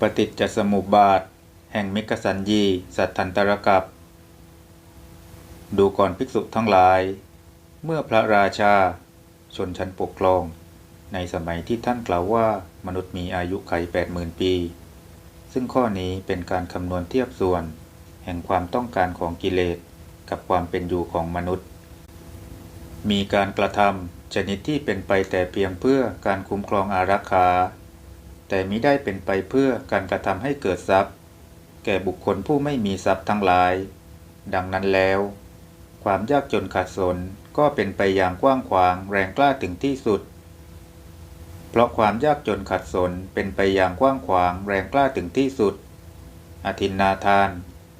ปฏิจจสมุปบาท แห่งมิกสัญญี สัตทันตรกับ ดูก่อนภิกษุทั้งหลาย เมื่อพระราชา ชนชั้นปกครอง ในสมัยที่ท่านกล่าวว่ามนุษย์มีอายุไขแปดหมื่นปี ซึ่งข้อนี้เป็นการคำนวณเทียบส่วน แห่งความต้องการของกิเลสกับความเป็นอยู่ของมนุษย์ มีการกระทำชนิดที่เป็นไปแต่เพียงเพื่อการคุ้มครองอารักขา แต่มิได้เป็นไปเพื่อการกระทำให้เกิดทรัพย์ แก่บุคคลผู้ไม่มีทรัพย์ทั้งหลาย ดังนั้นแล้ว ความยากจนขาดสนก็เป็นไปอย่างกว้างขวางแรงกล้าถึงที่สุด เพราะความยากจนขัดสนเป็นไปอย่างกว้างขวางแรงกล้าถึงที่สุด อธินนาทาน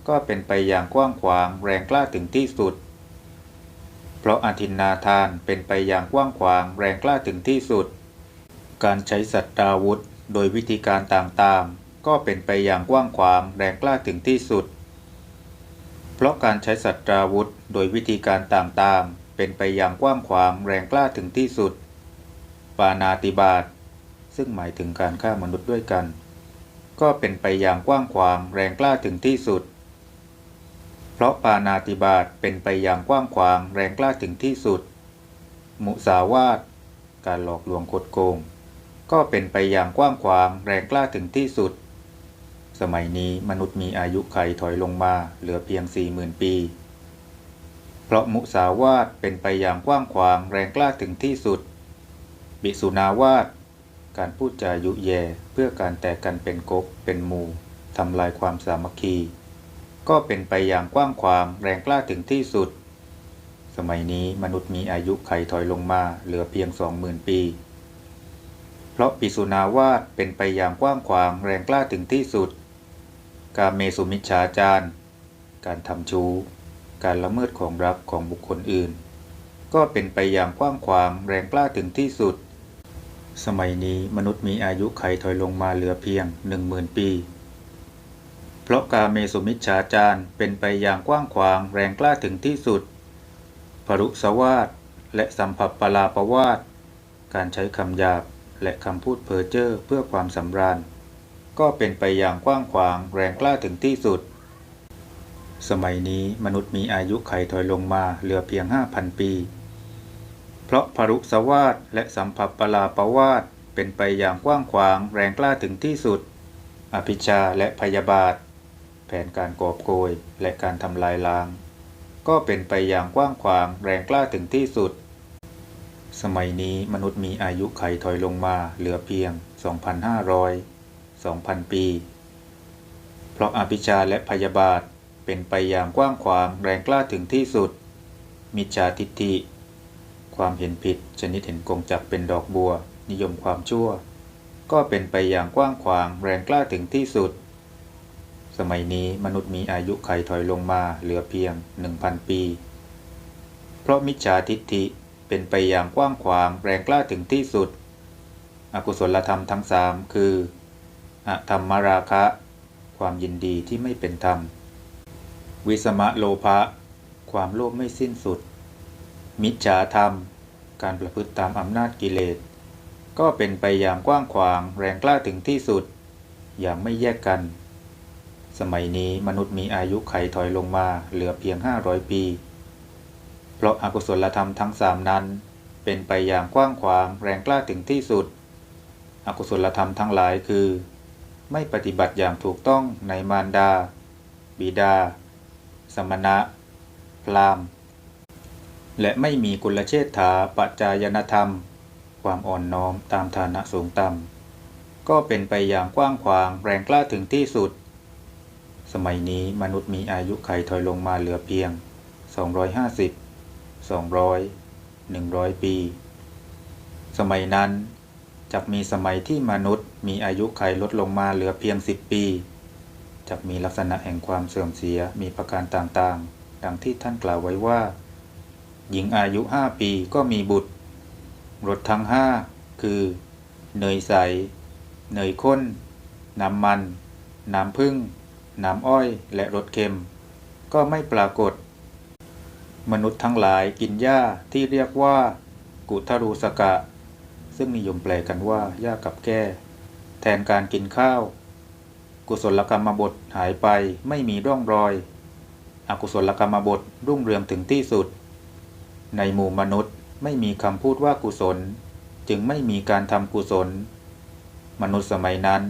ก็เป็นไปอย่างกว้างขวางแรงกล้าถึงที่สุด เพราะอธินนาทานเป็นไปอย่างกว้างขวางแรงกล้าถึงที่สุด การใช้สัตตราวุธ โดยวิธีการต่างๆ ก็เป็นไปอย่างกว้างขวางแรงกล้าถึงที่สุด เพราะการใช้สัตตราวุธโดยวิธีการต่างๆ เป็นไปอย่างกว้างขวางแรงกล้าถึงที่สุด ปานาติบาตซึ่งหมายถึงการฆ่ามนุษย์ด้วยกัน ก็เป็นไปอย่างกว้างขวางแรงกล้าถึงที่สุด เพราะปานาติบาตเป็นไปอย่างกว้างขวางแรงกล้าถึงที่สุด มุสาวาทการหลอกลวงคดโกง ก็เป็นไปอย่างกว้างขวางแรงกล้าถึงที่สุด สมัยนี้มนุษย์มีอายุไขถอยลงมาเหลือเพียงสี่หมื่นปี เพราะมุสาวาทเป็นไปอย่างกว้างขวางแรงกล้าถึงที่สุด บิสุนาวาทการพูดจายุแย่เพื่อการแตกกันเป็นกบเป็นหมู่ทำลายความสามัคคี ก็เป็นไปอย่างกว้างขวางแรงกล้าถึงที่สุด สมัยนี้มนุษย์มีอายุไขถอยลงมาเหลือเพียงสองหมื่นปี เพราะปิสุนาวาทเป็นไปอย่างกว้างขวางแรงกล้าถึงที่สุด การเมสุมิชฌาจารการทำชู้ การละเมิดของรักของบุคคลอื่น ก็เป็นไปอย่างกว้างขวางแรงกล้าถึงที่สุด สมัยนี้มนุษย์มีอายุไขถอยลงมาเหลือเพียงหนึ่งหมื่นปี เพราะการเมสุมิชฌาจารเป็นไปอย่างกว้างขวางแรงกล้าถึงที่สุดปรุสวาทและสัมผัสปลาประวาทการใช้คำหยาบ และคำพูดเพ้อเจ้อเพื่อความสำราญ ก็เป็นไปอย่างกว้างขวางแรงกล้าถึงที่สุด สมัยนี้มนุษย์มีอายุไขถอยลงมาเหลือเพียง 5,000 ปี เพราะพรุสวาทและสัมผัสปลาประวาทเป็นไปอย่างกว้างขวางแรงกล้าถึงที่สุด อภิชาและพยาบาท แผนการกอบโกยและการทำลายล้าง ก็เป็นไปอย่างกว้างขวางแรงกล้าถึงที่สุด สมัยนี้มนุษย์มีอายุไขถอยลงมาเหลือเพียง 2,500 2,000 ปี เพราะอภิชาและพยาบาทเป็นไปอย่างกว้างขวางแรงกล้าถึงที่สุด มิจฉาทิฏฐิ ความเห็นผิดชนิดเห็นกงจักเป็นดอกบัว นิยมความชั่ว ก็เป็นไปอย่างกว้างขวางแรงกล้าถึงที่สุด สมัยนี้มนุษย์มีอายุไขถอยลงมาเหลือเพียง 1,000 ปี เพราะมิจฉาทิฏฐิ เป็นไปอย่างกว้างขวางแรงกล้าถึงที่สุด อกุศลธรรมทั้งสามคืออธรรมราคะ ความยินดีที่ไม่เป็นธรรม วิสมะโลภะ ความโลภไม่สิ้นสุด มิจฉาธรรม การประพฤติตามอำนาจกิเลส ก็เป็นไปอย่างกว้างขวางแรงกล้าถึงที่สุด อย่างไม่แยกกัน สมัยนี้มนุษย์มีอายุไขถอยลงมาเหลือเพียง 500 ปี เพราะอากุศลธรรมทั้งสามนั้น เป็นไปอย่างกว้างขวางแรงกล้าถึงที่สุด อกุศลธรรมทั้งหลายคือ ไม่ปฏิบัติอย่างถูกต้องในมารดา บิดา สมณะ พราหมณ์และไม่มีกุลเชษฐาปัจจายนธรรม ความอ่อนน้อมตามฐานะสูงต่ำก็เป็นไปอย่างกว้างขวางแรงกล้าถึงที่สุด สมัยนี้มนุษย์มีอายุไขถอยลงมาเหลือเพียง 250 200 100 ปี สมัยนั้นจะมีสมัยที่มนุษย์มีอายุไขลดลงมาเหลือเพียง 10 ปีจะมีลักษณะแห่งความเสื่อมเสียมีประการต่างๆ ดังที่ท่านกล่าวไว้ว่า หญิงอายุ 5 ปีก็มีบุตรรสทั้ง 5 คือ เนยใส เนยข้น น้ำมัน น้ำผึ้งน้ำอ้อย และรสเค็ม ก็ไม่ปรากฏ มนุษย์ทั้งหลายกินหญ้าที่เรียกว่า กุทรูสกะ ซึ่งนิยมแปลกันว่าหญ้ากับแก้ แทนการกินข้าว กุศลกรรมบทหายไปไม่มีร่องรอย อกุศลกรรมบทรุ่งเรืองถึงที่สุด ในหมู่มนุษย์ไม่มีคำพูดว่ากุศล จึงไม่มีการทำกุศล มนุษย์สมัยนั้น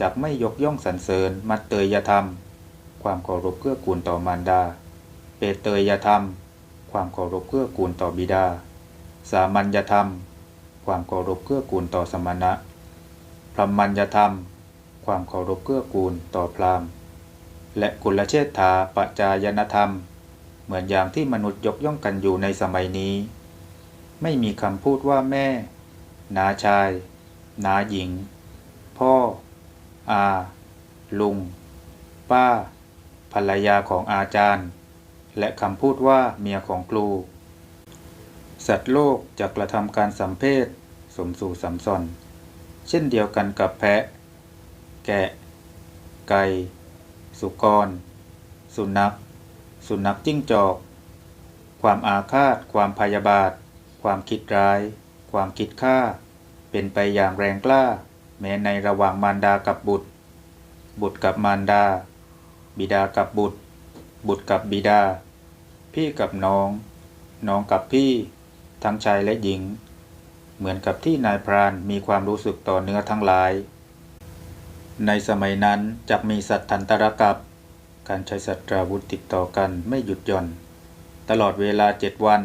จักไม่ยกย่องสรรเสริญมัตเตยธรรม ความเคารพเกื้อกูลต่อมารดา เปเตยธรรม ความเคารพเกื้อกูลต่อบิดา สามัญญธรรม ความเคารพเกื้อกูลต่อสมณะพรหมัญญธรรม ความเคารพเกื้อกูลต่อพราหมณ์ และกุลเชษฐาปจายนธรรม เหมือนอย่างที่มนุษย์ยกย่องกันอยู่ในสมัยนี้ ไม่มีคำพูดว่าแม่ นาชาย นาหญิง พ่อ อา ลุง ป้า ภรรยาของอาจารย์ และคำพูดว่าเมียของครู สัตว์โลกจะกระทำการสัมเพศสมสู่สัมซอนเช่นเดียวกันกับแพะ แกะ ไก่ สุกร สุนัข สุนัขจิ้งจอก ความอาฆาต ความพยาบาท ความคิดร้าย ความคิดฆ่า เป็นไปอย่างแรงกล้า แม้ในระหว่างมารดากับบุตร บุตรกับมารดา บิดากับบุตร บุตรกับบิดา พี่กับน้อง น้องกับพี่ ทั้งชายและหญิง เหมือนกับที่นายพรานมีความรู้สึกต่อเนื้อทั้งหลาย ในสมัยนั้นจักมีสัตว์ทันตรกับ การใช้สัตราวุธติดต่อกันไม่หยุดหย่อน ตลอดเวลาเจ็ดวัน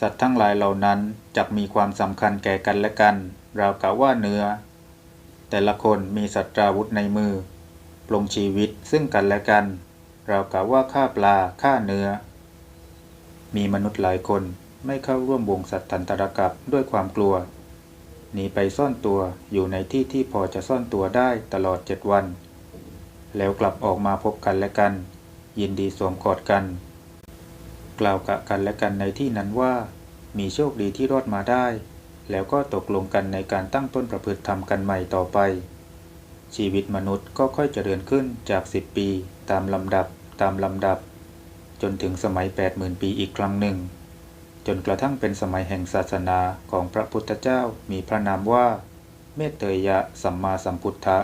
สัตว์ทั้งหลายเหล่านั้นจักมีความสำคัญแก่กันและกัน ราวกับว่าเนื้อ แต่ละคนมีสัตราวุธในมือปลงชีวิตซึ่งกันและกัน เราวกับว่าฆ่าปลาฆ่าเนื้อ มีมนุษย์หลายคนไม่เข้าร่วมวงสัตว์ทันตรกับด้วยความกลัว หนีไปซ่อนตัวอยู่ในที่ที่พอจะซ่อนตัวได้ตลอดเจ็ดวัน แล้วกลับออกมาพบกันและกัน ยินดีสวมกอดกัน กล่าวกะกันและกันในที่นั้นว่า มีโชคดีที่รอดมาได้ แล้วก็ตกลงกันในการตั้งต้นประพฤติธรรมกันใหม่ต่อไปชีวิตมนุษย์ก็ค่อยเจริญขึ้นจาก 10 ปีตามลำดับ ตามลำดับ จนถึงสมัย 80,000 ปีอีกครั้งหนึ่ง จนกระทั่งเป็นสมัยแห่งศาสนาของพระพุทธเจ้ามีพระนามว่า เมตเตยยะสัมมาสัมพุทธะ